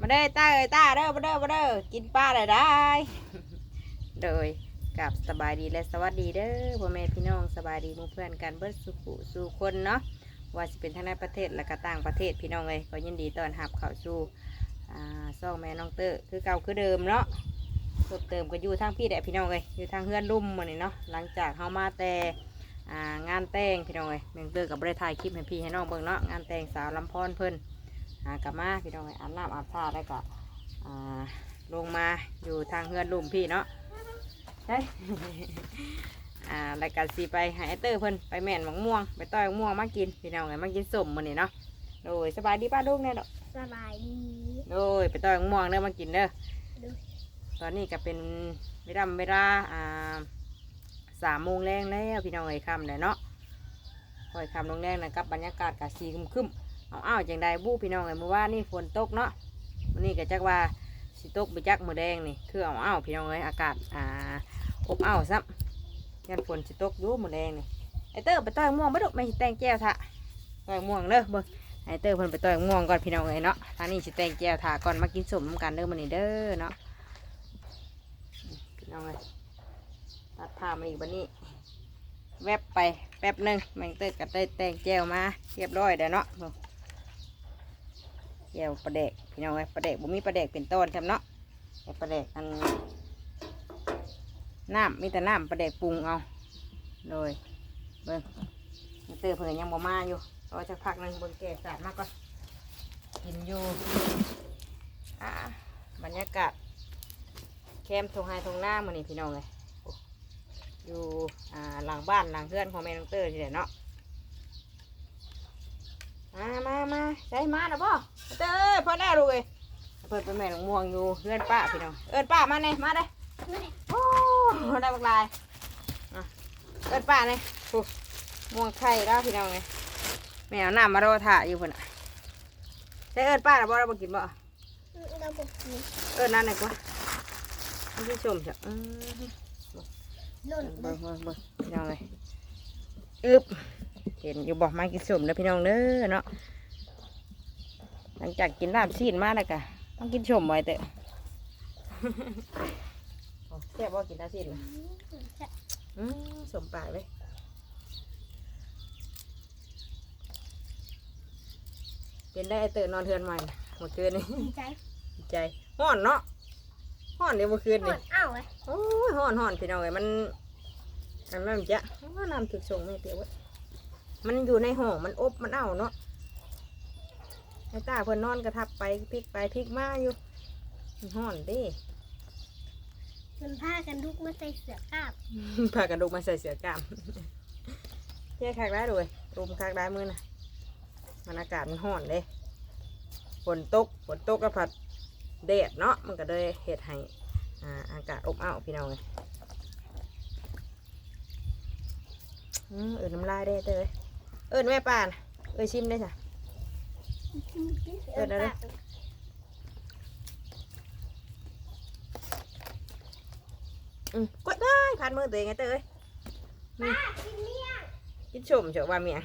มาเด้อตาเอ้ยตาเด้อมาเด้อมาเด้อกินปลาได้ได้โดยกับสบายดีและสวัสดีเด้อพ่อแม่พี่น้องสบายดีมูเพื่อนกันเบิดสุขุสู่คนเนาะว่าจะเป็นทั้งในประเทศและก็ต่างประเทศพี่น้องเลยก็ยินดีต้อนรับเข้าสู่อ่าซ่องแม่น้องเตอร์คือเก่าคือเดิมเนาะเพิ่มเติมก็อยู่ทางพี่แหละพี่น้องเลยอยู่ทางเฮือนลุ่มมันนี่เนาะหลังจากเฮามาแต่งานแต่งพี่น้องเลยแม่น้องเตอร์กับบริถ่ายคลิปให้พี่ให้น้องเบิ่งเนาะงานแต่งสาวลำพอนเพิ่น หากลับมาพี่น้องไอ้อาบน้ำอาบท่าแล้วก็อ่าลงมาอยู่ทางเฮือนลุ่มพี่เนาะใช่อ่ารายการสีไปหาไอเตอร์เพิ่นไปแม่นหมังม่วงไปต้อยมะม่วงมากินพี่น้องไงมากินสมมันนี่เนาะโดยสบายดีป้าลูกเนี่ยดอกสบายดีโดยไปต้อยมะม่วงเด้อมากินเด้อดูตอนนี้ก็เป็นเวลาเวลาอ่าสามโมงแรงแล้วพี่น้องไอ้ยค่ำเลยเนาะคอยค่ำลงแรงนะครับบรรยากาศกะสีครึมๆ เอาอ้าวจังใดบู้พี่น้องไอ้ยเมื่อวานนี่ฝนตกเนาะวันนี้ก็จักว่าสิตกไปจักมือแดงนี่คือเอาอ้าวพี่น้องเอ้ยอากาศอ่าอบอ้าวซ้ำยันฝนสิตกอยู่มือแดงนี่ไอเตอร์ไปต้อยม่วงไม่ดุไม่แต่งแก้วทะต้อยม่วงเด้อเบิ่งไอเตอร์เพิ่นไปต้อยม่วงก่อนพี่น้องเอ้ยเนาะทางนี้สิแต่งแก้วทาก่อนมากินสมน้ำกันเด้อมันนี่เด้อเนาะพี่น้องเลยตัดผ้ามาอีกวันนี้ แวบไปแป๊บหนึ่งแมงเตอร์ก็ได้แต่งแจวมาเรียบร้อยเด้อเนาะ แจวปลาเดกพี่น้องเลยปลาเดกบ่มีปลาเดกเป็นต้นจำเนาะแต่ปลาเด็กอันน้ำมีแต่น้ำปลาเดกปรุงเอาโดยเบิ่งเตอร์เพิ่นยังบ่มาอยู่รอสักพักหนึ่งบิ่งแก่สาดมากก่อนกินอยู่อ่าบรรยากาศแคมทงไฮทงหน้ามันนี่พี่น้องเลยอยู่หลังบ้านหลังเพื่อนของแม่น้องเตอร์ทีเดียวเนาะมามามาใช้มาแล้วบ่ เตอร์พอแล้วลูกเอ้ยเปิดเป็นแม่น้องม่วงอยู่เพื่อนป้าพี่น้องเอิ้นป้ามาเลยมาเลยโอ้ได้บักลายอะเอิ้นป้าเลยโอ้ม่วงไข่แล้วพี่น้องเลยแม่เอาน้ำมารอถ่าอยู่เพิ่นน่ะใช้เอิ้นป้าแล้วบ่เราบ่กินบ่เราบอกกินเอิ้นนั่นไหนกว่าท่านผู้ชมจ้ะอืมนุ่นเบิ่งเบิ่งเบิ่งพี่น้องเลยอึบเห็นอยู่บอกมากินสมแล้วพี่น้องเด้อเนาะ หลังจากกินลาบซีนมาแล้วกะต้องกินชมไว้เตอะโอ้แซ่บว่ากินลาบซีนล่ะอืมสมปากเลยเป็นได้ไอ้เตอะนอนเทือนใหม่น่ะเมื่อคืนนี้ดีใจดีใจห้อนเนาะห้อนเดี๋ยวเมื่อคืนหมนี่ดอ้าวเลยโอ้ยห่อนห่อนพี่น้องเอ้ยมันอันนั้นจะว่าน้ำถึกส่งไม่เตียวเว้ยมันอยู่ในห้องมันอบมันเอาเนาะ ไอ้ตาเพิ่นนอนกระทับไปพลิกไปพลิกมาอยู่มันห่อนเดิมันผ้ากันลุกมาใส่เสื้อกล้ามพากันดูมาใส่เสื้อกล้ามเจ๊คักได้ด้วยรุมคักได้มือนะมันอากาศมันห่อนเลยฝนตกฝนตกก็ผัดแดดเนาะมันก็เลยเห็ดให้อ่าอากาศอบอ้าวพี่น้องเลยอืมเอินน้ำลายได้เตยเอินแม่ป่านเอ้ยชิมได้จ้ะ เออได้เลยอืมกดได้ผ่านมือตัวเองไงเตยป้ากินเลี้ยงกินชมเฉยว่าเมีย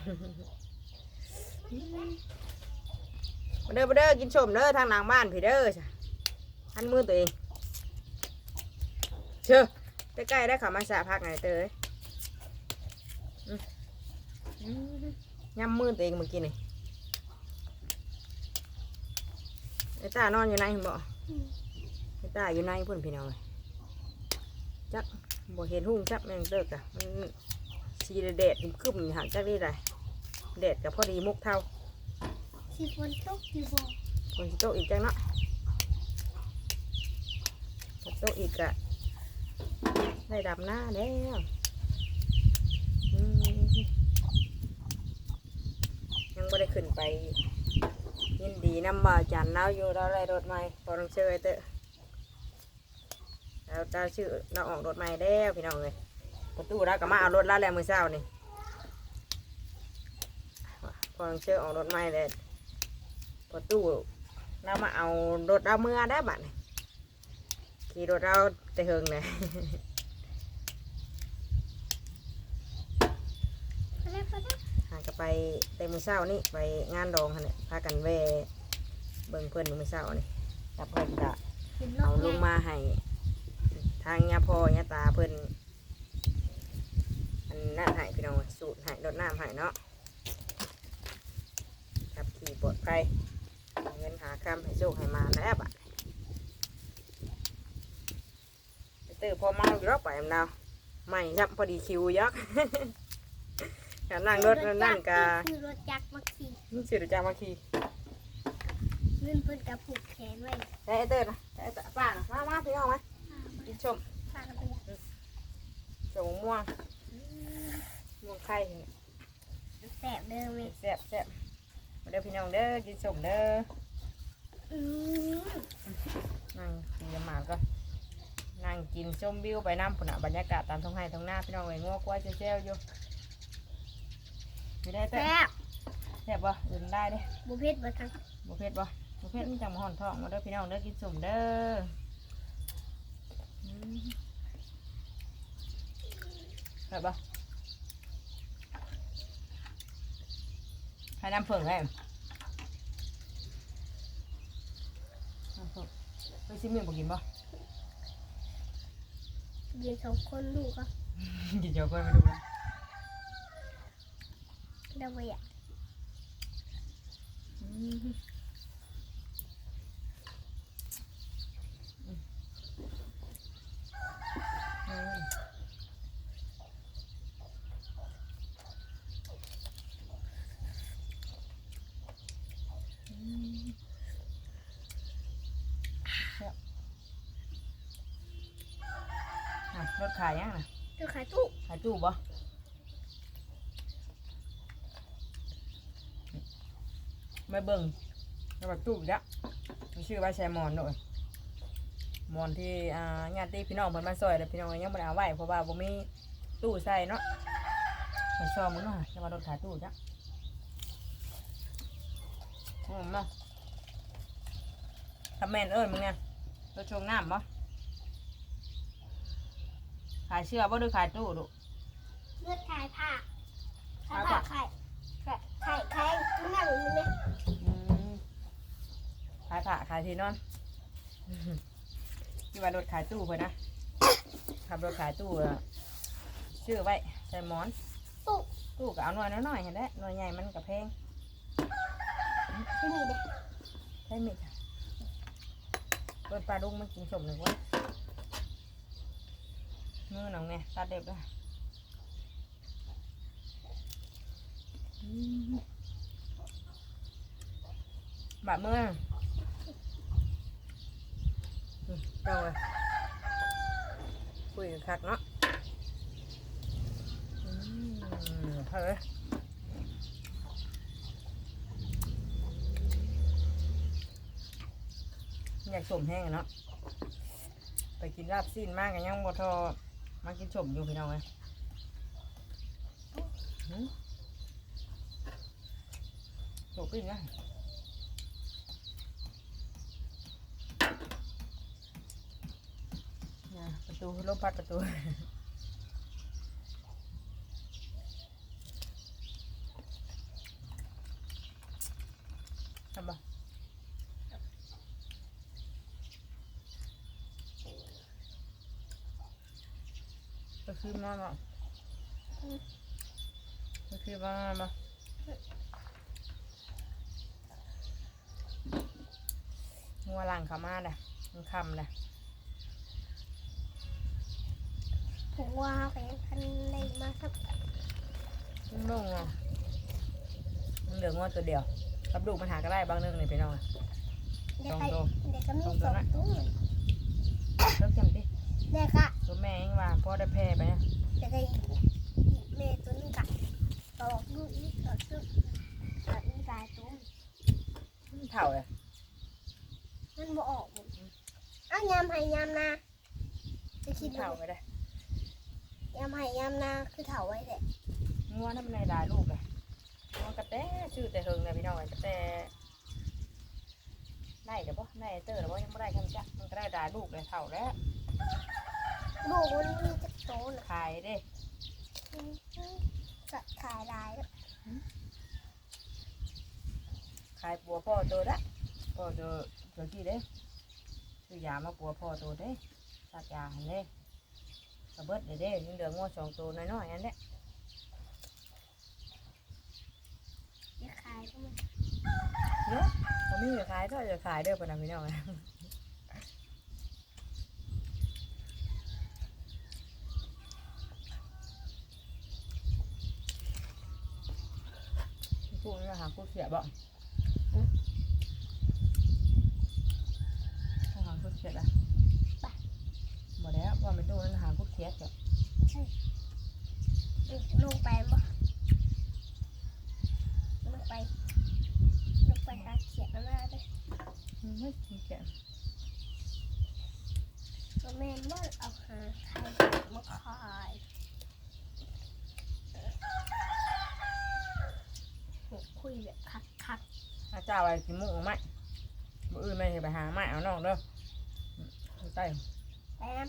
มาเด้อมาเด้อกินชมเด้อทางหลังบ้านพี่เด้อจ้ะพันมือตัวเองเชื่อใกล้ๆได้เขามาสาพักไงเตยอืมอืมย่ำมือตัวเองเมื่อกี้นี่ไอ้ตานอนอยู่ไหนบ่ไอ้ตาอยู่ในเพื่อนพี่น้องเลยจักบ่เห็นหุ่งจักแมงเลิกอะมันสีแดดๆคึมๆห่างจักได้ไรแดดกับพอดีมุกเท่าสิฝนตกอยู่บ่คนสิโตกอีกจังเนาะฝนโตกอีกอะได้ดำหน้าแล้วอืมยังไม่ได้ขึ้นไป ยินดีนำบ่าวจันเราอยู่เราได้รถใหม่พอต้องเชื่อไอ้เตอะเราจะชื่อเราออกรถใหม่แล้วพี่น้องเลยประตูเราก็มาเอารถแล้วแหละมือเช้านี่พอต้องเชื่อออกรถใหม่เลยประตูเรามาเอารถเราเมื่อได้บัดนี้ขี่รถเราแต่เฮงเลย ไปแล้วไปแล้ว หาก็ ไปแต่มือเช้านี่ไปงานดองค่ะเนี่ยพากันแวเบิ่งเพื่อนอยู่มือเช้านี่กับเพิ่อนจะเป็เอาลงมาให้ทางยาพ่อยาตาเพิ่นอันนั่นให้พี่น้องสูตรให้รดน้ำให้เนาะครับขี่ปลอดภัยเงินหาคำให้โชคให้มาแล้วบัดไปเตอพอเมาอยู่รอบไปมนาวไม่ยับพอดีคิวยัก การนั่งรถนั่งกาคือรถจักรมาขี่สิรจามาขี่เงินเพิ่นกับผูกแขนไว้ได้ไอ้เต้นนะได้ไอ้เต้นป้านะมามาพี่น้องมากินชมพากันไปเลยชมม่วงม่วงไข่นี่แสบเดิมเลยแซ่บแซ่บมาเด้อพี่น้องเด้อกินชมเด้ออืมนั่งกินยาหมาก็นั่งกินชมวิวไปน้ำผุนอะบรรยากาศตามท้องไร่ท้องนาพี่น้องเลยงอกว่าเจ้าๆอยู่ ไม่ได้แสเต้นบแซ่บบ่อื่นได้เด้บุเพชรบ่ทั้งบุเพ็ดบ่บุเพ็ดมันจังมาห่อนท้องมาเด้อพี่น้องเด้อกินชมเด้ออืมแซ่บบ่ให้น้ำเพิ่งให้น้ำเพิ่งไปซิมีบ่กินบ่ เรียนสองคนลูกก็กินเดี๋ยวก่อนไปดูนะ ได้ไว้อะอืมอืมอืมแซ่บอะรถขายยังนะเจ้าขายตู้ ขายตู้บ่ ไม่เบิ่งแล้วแบบตู้จ้ะมีชื่อว่าแชมอนด้วยมอนที่อ่าญาติพี่น้องเพิ่นมาซอยแต่พี่น้องยังบ่ได้เอาไว้เพราะว่าบ่มีตู้ใส่เนาะไปซ่อมมึงเนาะจะมารถขายตู้จ้ะอืมเนาะทำแม่นเอิ้นมึงเนี่ยรถชงน้ำบ่ขายเสื้อบ่หรือขายตู้ดุเลือดขายผ้าขายขายผ้าผ้าขาย ขายขายขายนั่งนี่ไหมอืมขายผ้าขายที่นอนที่ว่ารถขายตู้เพิ่นนะขับรถขายตู้อะชื่อไว้ใส่หมอนตู้ตู้ก็เอาหน่อยน้อยๆเห็นไหมหน่วยใหญ่มันกับแพงที่นี่เด้ใช่ไหมเปิดปลาดุกมันกินสมหนึ่งวะมือหนังเนี่ยตาเด็บเลย อืม บาดมืออืมเจ้าเลยคุยกันคักเนาะเฮ้ยอยากสมแห้งเนาะไปกินลาบซีนมากกันยังบ่ทอมากินสมอยู่พี่น้องเลยหืมโตขึ้นนะเนี่ย ประตูลมพัดประตูทำบ่ก็คือมาบ่ก็คือมาบ่งัวหลังเขามาเลยมันคำเล ยผมว่าไปคันได้มาครับมันลงอะมันเหลืองัวตัวเดียวรับดูมันหาก็ได้บางเรื่องเลยพี่น้องอะเด็กก็สองตัวเด็กก็มีสองสตัวองนะตู้เลิกจำดิเด็กอะตัวแม่ยังว่าพ่อได้แพ้ไปนะเด็กก็อีกแม่ตัวนึงกะตอกลูกอีกตอกลูกตอกอีกายตัวมันเท่าเลยมันบ่ออกหมดเอายามให้ยามนาจะคิดดูเท่าไปได้ ยามให้ยามนาคือเถาไว้แหละงัวนั่นมันในดายลูกเลยงัวกระแตชื่อแต่เฮิงเลยพี่น้องอะกระแตได้เดี๋ยวบ่ได้เตอร์เดี๋ยวบ่ยังไม่ได้คำจักมันก็ได้ดายลูกเลยเท่าแล้วลูกมันมีจักโตน่ะขายเด้สัตว์ขายลายแล้วขายปัวพ่อตัวละพ่อตัวตัวกี่เด้ซื้อยามาปัวพ่อตัวเด้สักยาหันเด้ กระเบิดเด้ยังเหลืองัวสองตัวน้อยๆอันเนี้ยจะขายก็มันเนาะเขามีจะขายก็จะขายเด้อปะนะพี่น้องพวกนี้หาพวกเสียบ่หาพวกเสียละบ่แล้วว่าไม่ตู้นั้นหาพวกเสียจ้ะ ลงไปบ่ลงไปลงไปหาเขียดมาได้เลย อืมเฮ้ยพวกเสีย ก็แม่นว่าเอาหาใครมาขายโหคุยแบบคักคัก ถ้าเจ้าอะไรกินมุกเอาไหมบ่อื่นไม่ไปหาไม้เอานอกเด้ออืมเอาใต้ๆไปน้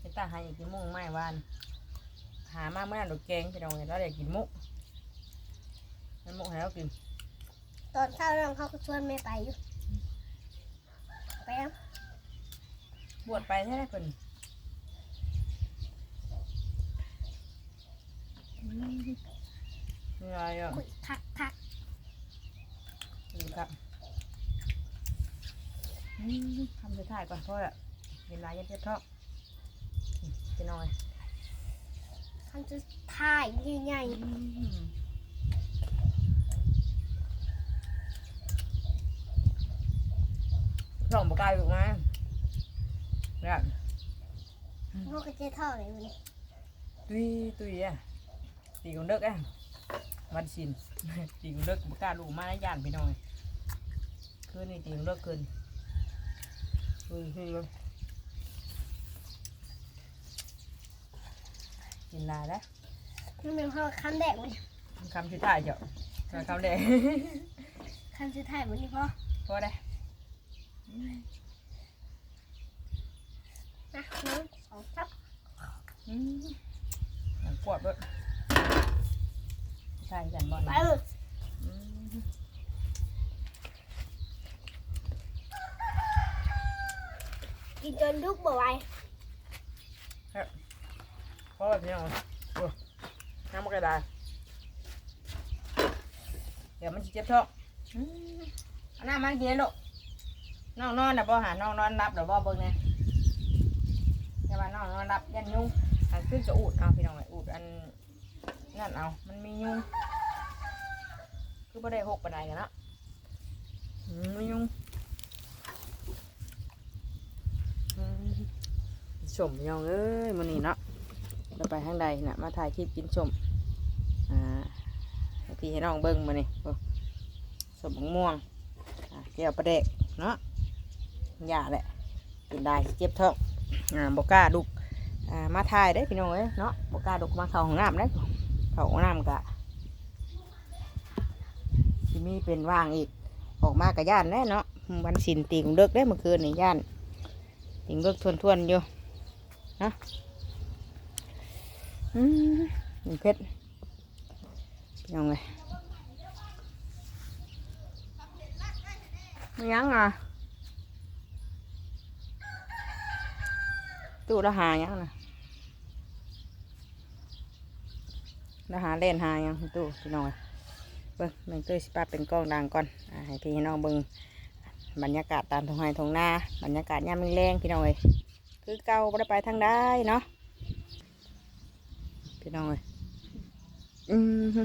ไปตาหาอยากกินมุกไม้วานหามาเมื่อนั้นดอกแกงพี่น้องเห็นแล้วอยากกินมุกให้มุกให้เรากินำตอนเช้าน้องเขาก็ชวนแม่ไปอยู่ไปน้บวชไปใช่ไหมเพิ่นนี่อะไรอะำคุยคักคัก ดูครับอืมทำสุดท้ายก่อนเพราะอะเวลาเย็นเจ็บท้องอืมจะนอนคันจะถ่ายใหญ่ส่งปากกาอยู่มาเนี่ยๆพวกกระเจี๊ยท่อเลยมันตุยตุยอะตีของเด็กอะวันชินตีของเด็กปากกาลูกมาย่านพี่น้อง คืนนี้ตีของเด็กเกินคือคือกินลายแล้วนี่เป็นพ่อคันแดกมันคำสุดท้ายเจ้าคำแดงคันจะถ่ายมันนี่พ่อพอได้นะน้องสองทับอืมมันปวดด้วยใช่กันบ่อนไปนะเลย อืม กินจนลุกบ่ไหวเพราะแบบนี้เอาโอ้น้ำมันกระดาษเดี๋ยวมันจะเจ็บท้องอืมเอาน้ำมันกินลูกน้องนอนนะบ่หาน้องนอนรับหรือบ่เบิ่งเนี่ยอย่ามาน้องนอนรับยันยุงอันขึ้นจะอูดเอาพี่น้องไอ้อูดอันนั่นเอา มันมียุงคือบ่ได้หกปานใดกันเนาะอืมมียุงอืม สมยองเอ้ยมื้อนี้เนาะเราไปทางใดนะมาถ่ายคลิปกินสมอ่าพี่ให้น้องเบิ่งมื้อนี้โอ้สมม่วงอ่าแก้วปลาแดกเนาะยาแหละกินได้เจ็บท้องอ่าบก้าดุกอ่ามาถ่ายได้พี่น้องเอ้ยเนาะบ่กล้าดุกมาเข้าห้องน้ำได้เข้าห้องน้ำกะสิมีเป็นว่างอีกออกมากะย่านแน่เนาะวันสินติงเลิกได้เมื่อคืนในย่านติงเลิกทวนๆอยู่ นะอืมนี่เพชรพี่น้องเลยไม่ยังอะตู้ละหายังนะละหาเล่นหายังตู้พี่น้องเอ้ยเบิ่งแมงเตยสิป้าเป็นกล้องดังก่อนให้พี่น้องเบิ่งบรรยากาศตามทงไห้ทงนาบรรยากาศยามแรงพี่น้องเอ้ย คือเก่าบ่ได้ไปทางใดเนาะพี่น้องเอ้ยอืม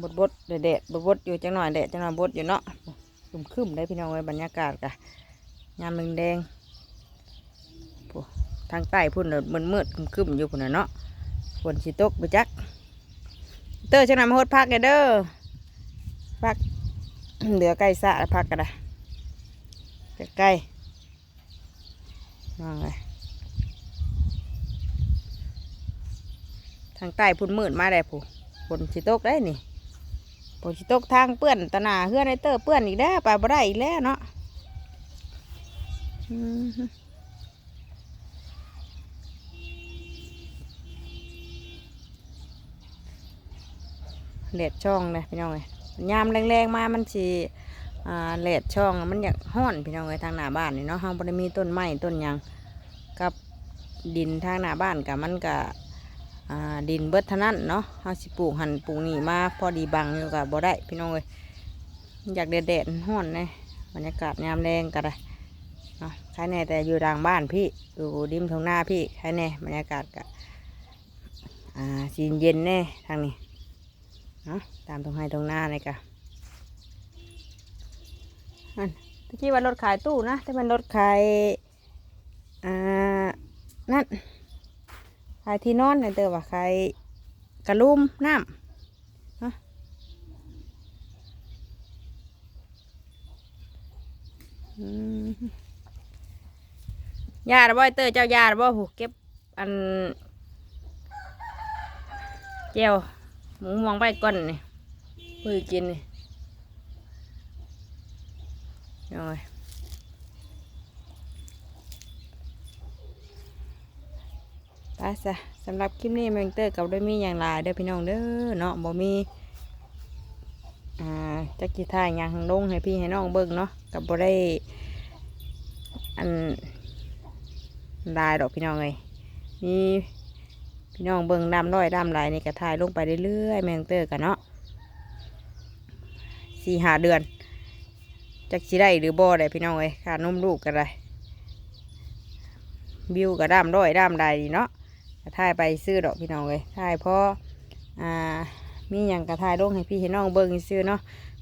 บดบดๆแดดบดบดอยู่จังหน่อยแดดจังหน่อยบดอยู่เนาะคึมคึมได้พี่น้องเอ้ยบรรยากาศกะยามแดงๆผู้ทางใต้พุ่นน่ะมืดมืดๆคึมอยู่พุ่นน่ะเนาะฝนสิตกไปจัก เตอร์ช่างนำมาโฮดพักเด้อพักเหลือไก่สะพักกันนะใกล้ ๆนั่งเลยทางใต้พุ่นมืดมาได้ผู้ฝนสิตกได้นี่ฝนสิตกทางเปื้อนตะหนาเฮือนไอเตอร์เปื้อนอีกแล้วไปบ่ได้อีกแล้วเนาะเล็ดช่องเลยพี่น้องเลยยามแรงๆมามันสิ อ่าแหลดช่องมันอยากห้อนพี่น้องเอ้ยทางหน้าบ้านนี่เนาะเฮาบ่ได้มีต้นไม้ต้นหยังกับดินทางหน้าบ้านกับมันก็อ่าดินเบิดท่านั้นเนาะเฮาสิปลูกหันปลูกนี่มาพอดีบังอยู่ก็บ่ได้พี่น้องเอ้ยอยากแดดๆห้อนเลยบรรยากาศยามแรงก็ได้เนาะใครแน่แต่อยู่ทางบ้านพี่อยู่ริมทางหน้าพี่ใครแน่บรรยากาศก็อ่าสีเย็นแน่ทางนี้เนาะตามตรงให้ตรงหน้าเลยก็อั นตะกี้ว่ารถขายตู้นะ แต่มันรถขายอ่านั่นขายที่นอนเนี่ยเตอว่าขายกระลุมน้ำเนะยาดบ่ไอเตอเจ้ายาดบ่หูเก็บอันเจียวหมูมองไปก่อนนี่เพื่อกินนี่ rồi ไปซะสำหรับคลิปนี้แมงเตอร์กับด้วยมีอย่างไรเด้อพี่น้องเด้อเนาะบ่มีอ่าจักกีทายยังลงให้พี่ให้น้องเบิ่งเนาะกับบ่ได้อันลายดอกพี่น้องเลยมีพี่น้องเบิ่งดำร้อยดำลายนี่ก็ถ่ายลงไปเรื่อยๆแมงเตอร์กันเนาะสี่หาเดือน จักสิได้หรือบ่ได้พี่น้องเอ้ยค่านมลูกก็ได้บิวก็ด้ามร้อยด้ามใดเนาะก็ถ่ายไปซื้อดอกพี่น้องเอ้ยถ่ายเพราะอ่ามีหยังก็ถ่ายลงให้พี่ให้น้องเบิ่งซื้อเนาะ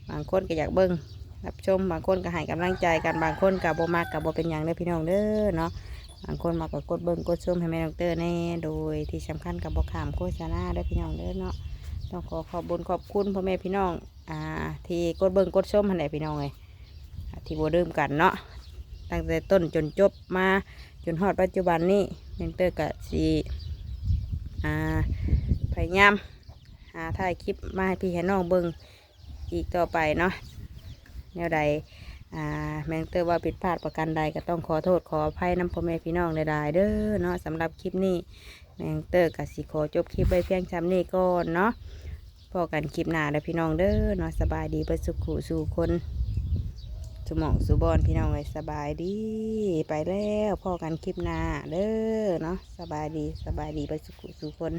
บางคนก็อยากเบิ่งรับชมบางคนก็ให้กำลังใจกันบางคนก็บ่มักก็บ่เป็นหยังเด้อพี่น้องเด้อเนาะบางคนมากก็กดเบิ่งกดชมให้แม่น้องเตอร์แน่โดยที่สำคัญกับบ่ขามโฆษณาเด้อพี่น้องเด้อเนาะต้องขอขอบบุญขอบคุณพ่อแม่พี่น้องอ่าที่กดเบิ่งกดชมให้ได้พี่น้องเอ้ย ที่โบเริ่มกันเนาะตั้งแต่ต้นจนจบมาจนฮอดปัจจุบันนี้เมนเตอร์กับสีอ่าพยายามหาถ่ายคลิปมาให้พี่ให้น้องเบิ่งอีกต่อไปเนาะแนวใดอ่าแมงเตอร์ว่าผิดพลาดประการใดก็ต้องขอโทษขออภัยน้ำพ่อแม่พี่น้องใดๆเด้อเนาะสำหรับคลิปนี้แมงเตอร์กับสีขอจบคลิปไว้เพียงจำนี้ก่อนเนาะพอกันคลิปหน้าเด้อพี่น้องเด้อเนาะสบายดีประสุขสู่คน สมองสุบอนพี่น้องเลยสบายดี ไปแล้วพ่อกันคลิปหน้าเด้อเนาะสบายดีสบายดีไปสุขสุคน